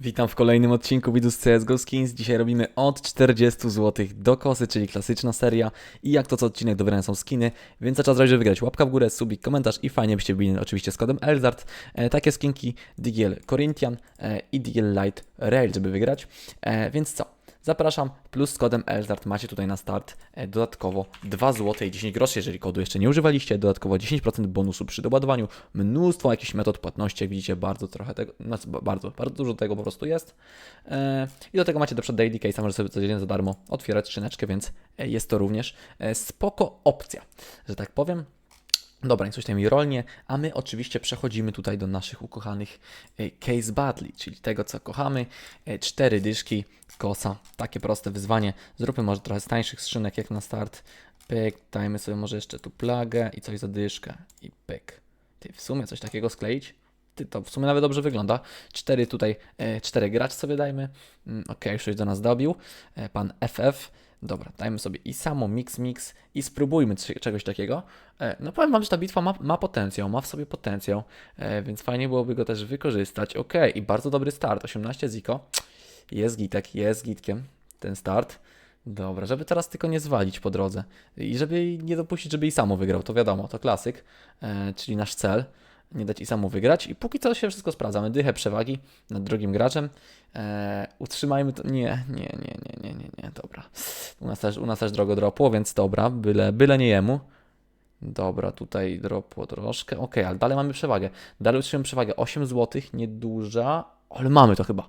Witam w kolejnym odcinku widzów z CSGO Skins. Dzisiaj robimy od 40 zł do kosy, czyli klasyczna seria. I jak to co odcinek dobrane są skiny, więc za czas żeby wygrać łapka w górę, subik, komentarz i fajnie byście byli oczywiście z kodem Elzart. E, takie skinki DGL Corinthian e, i DGL Light Rail, żeby wygrać. E, więc co? Zapraszam, plus z kodem ELZART macie tutaj na start e, dodatkowo 2 zł i 10 groszy, jeżeli kodu jeszcze nie używaliście, dodatkowo 10% bonusu przy doładowaniu, mnóstwo jakichś metod płatności, jak widzicie, bardzo trochę tego, ba- bardzo, bardzo dużo tego po prostu jest. E, I do tego macie do daily case, możecie sobie codziennie za darmo otwierać skrzyneczkę, więc e, jest to również spoko opcja, że tak powiem. Dobra, coś tam mi rolnie, a my oczywiście przechodzimy tutaj do naszych ukochanych e, case battle, czyli tego co kochamy. E, Cztery dyszki, kosa, takie proste wyzwanie. Zróbmy może trochę z tańszych skrzynek jak na start. Pyk, dajmy sobie może jeszcze tu plagę i coś za dyszkę i pyk. Ty w sumie coś takiego skleić? Ty, to w sumie nawet dobrze wygląda. Cztery tutaj, e, cztery gracz sobie dajmy. Mm, Okej, już coś do nas dobił. E, pan FF. Dobra, dajmy sobie i samo mix mix i spróbujmy czegoś takiego. E, no powiem wam, że ta bitwa ma, ma potencjał, ma w sobie potencjał, e, więc fajnie byłoby go też wykorzystać. Okej, i bardzo dobry start, 18 ziko. Jest gitek, jest gitkiem ten start. Dobra, żeby teraz tylko nie zwalić po drodze i żeby nie dopuścić, żeby i samo wygrał, to wiadomo, to klasyk, e, czyli nasz cel. Nie dać i samo wygrać i póki co się wszystko sprawdzamy. Dychę przewagi nad drugim graczem. E, utrzymajmy to. Nie, nie, nie, nie, nie, dobra. U nas też, u nas też drogo dropło, więc dobra, byle, byle nie jemu. Dobra, tutaj dropło troszkę. Ok, ale dalej mamy przewagę. Dalej utrzymujemy przewagę. 8 zł, nieduża, ale mamy to chyba.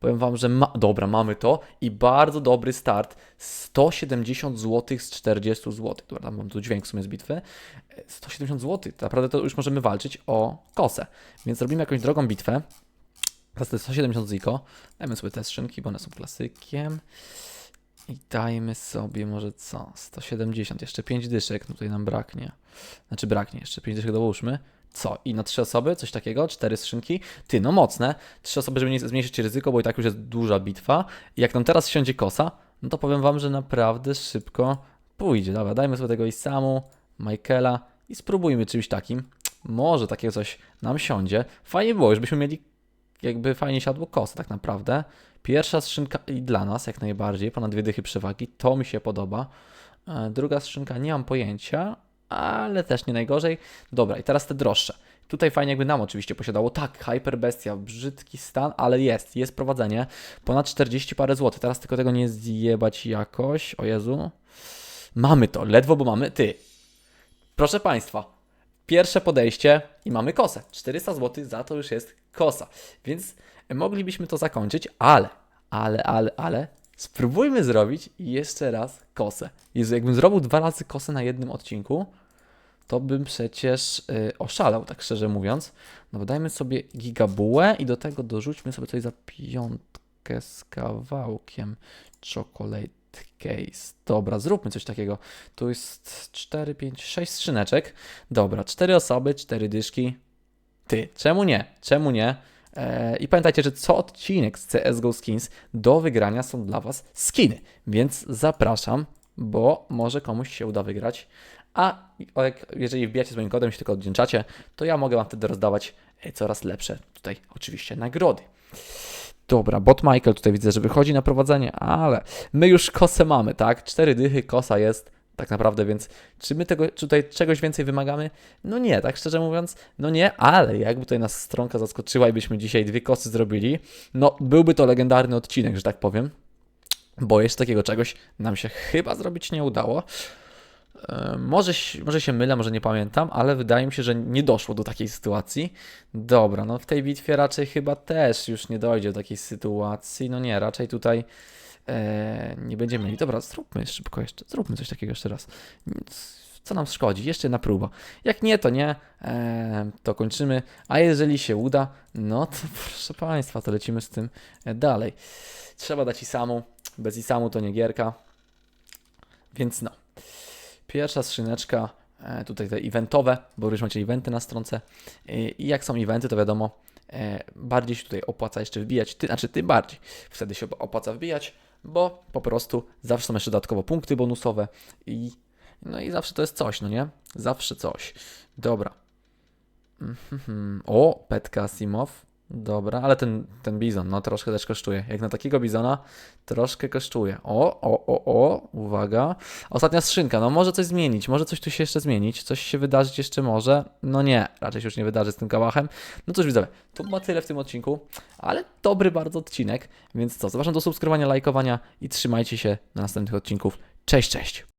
Powiem Wam, że ma... dobra, mamy to i bardzo dobry start. 170 zł z 40 zł. Dobra, mam tu dźwięk w sumie z bitwy. E, 170 zł. Naprawdę to już możemy walczyć o kosę. Więc robimy jakąś drogą bitwę. Teraz to jest 170 ziko. Dajmy sobie te skrzynki, bo one są klasykiem. I dajmy sobie może co? 170, jeszcze 5 dyszek, no tutaj nam braknie. Znaczy braknie, jeszcze 5 dyszek dołóżmy. Co? I na 3 osoby? Coś takiego? 4 skrzynki? Ty, no mocne. 3 osoby, żeby nie zmniejszyć ryzyko, bo i tak już jest duża bitwa. I jak nam teraz siądzie kosa, no to powiem wam, że naprawdę szybko pójdzie. Dobra, dajmy sobie tego i samu, Michaela i spróbujmy czymś takim. Może takie coś nam siądzie. Fajnie było, już byśmy mieli jakby fajnie siadło kosa tak naprawdę. Pierwsza skrzynka i dla nas jak najbardziej, ponad dwie dychy przewagi, to mi się podoba. E, Druga skrzynka nie mam pojęcia, ale też nie najgorzej. Dobra, i teraz te droższe. Tutaj fajnie jakby nam oczywiście posiadało. Tak, Hyper Bestia, brzydki stan, ale jest, jest prowadzenie. Ponad 40 parę złotych. Teraz tylko tego nie zjebać jakoś. O Jezu. Mamy to, ledwo, bo mamy. Ty. Proszę Państwa, pierwsze podejście i mamy kosę. 400 zł za to już jest kosa. Więc moglibyśmy to zakończyć, ale, ale, ale, ale spróbujmy zrobić jeszcze raz kosę. Jezu, jakbym zrobił dwa razy kosę na jednym odcinku, to bym przecież y, oszalał, tak szczerze mówiąc. No bo dajmy sobie gigabułę i do tego dorzućmy sobie coś za piątkę z kawałkiem chocolate case. Dobra, zróbmy coś takiego. Tu jest 4, 5, 6 skrzyneczek. Dobra, 4 osoby, 4 dyszki. Ty, czemu nie? Czemu nie? Eee, I pamiętajcie, że co odcinek z CSGO Skins do wygrania są dla Was skiny, więc zapraszam, bo może komuś się uda wygrać. A jeżeli wbijacie z moim kodem, się tylko oddzięczacie, to ja mogę Wam wtedy rozdawać e, coraz lepsze tutaj oczywiście nagrody. Dobra, bot Michael tutaj widzę, że wychodzi na prowadzenie, ale my już kosę mamy, tak? Cztery dychy, kosa jest tak naprawdę, więc czy my tego czy tutaj czegoś więcej wymagamy? No nie, tak szczerze mówiąc, no nie, ale jakby tutaj nas stronka zaskoczyła i byśmy dzisiaj dwie kosy zrobili, no byłby to legendarny odcinek, że tak powiem, bo jeszcze takiego czegoś nam się chyba zrobić nie udało. E, Może, może się mylę, może nie pamiętam, ale wydaje mi się, że nie doszło do takiej sytuacji. Dobra, no w tej bitwie raczej chyba też już nie dojdzie do takiej sytuacji. No nie, raczej tutaj e, nie będziemy mieli. Dobra, zróbmy szybko jeszcze, zróbmy coś takiego jeszcze raz. Co nam szkodzi? Jeszcze jedna próba. Jak nie, to nie, e, to kończymy. A jeżeli się uda, no to proszę Państwa, to lecimy z tym e, dalej. Trzeba dać i samu. Bez i samu to nie gierka. Więc no. Pierwsza skrzyneczka, e, tutaj te eventowe, bo już macie eventy na stronce. E, I jak są eventy, to wiadomo, bardziej się tutaj opłaca jeszcze wbijać, ty, znaczy tym bardziej. Wtedy się opłaca wbijać, bo po prostu zawsze są jeszcze dodatkowo punkty bonusowe i no i zawsze to jest coś, no nie? Zawsze coś. Dobra. Mhm. O, Petka Simow. Dobra, ale ten, ten bizon, no troszkę też kosztuje. Jak na takiego bizona, troszkę kosztuje. O, o, o, o, uwaga. Ostatnia skrzynka, no może coś zmienić, może coś tu się jeszcze zmienić, coś się wydarzyć jeszcze może. No nie, raczej się już nie wydarzy z tym kałachem. No cóż widzowie, to ma tyle w tym odcinku, ale dobry bardzo odcinek, więc co, zapraszam do subskrybowania, lajkowania i trzymajcie się do następnych odcinków. Cześć, cześć!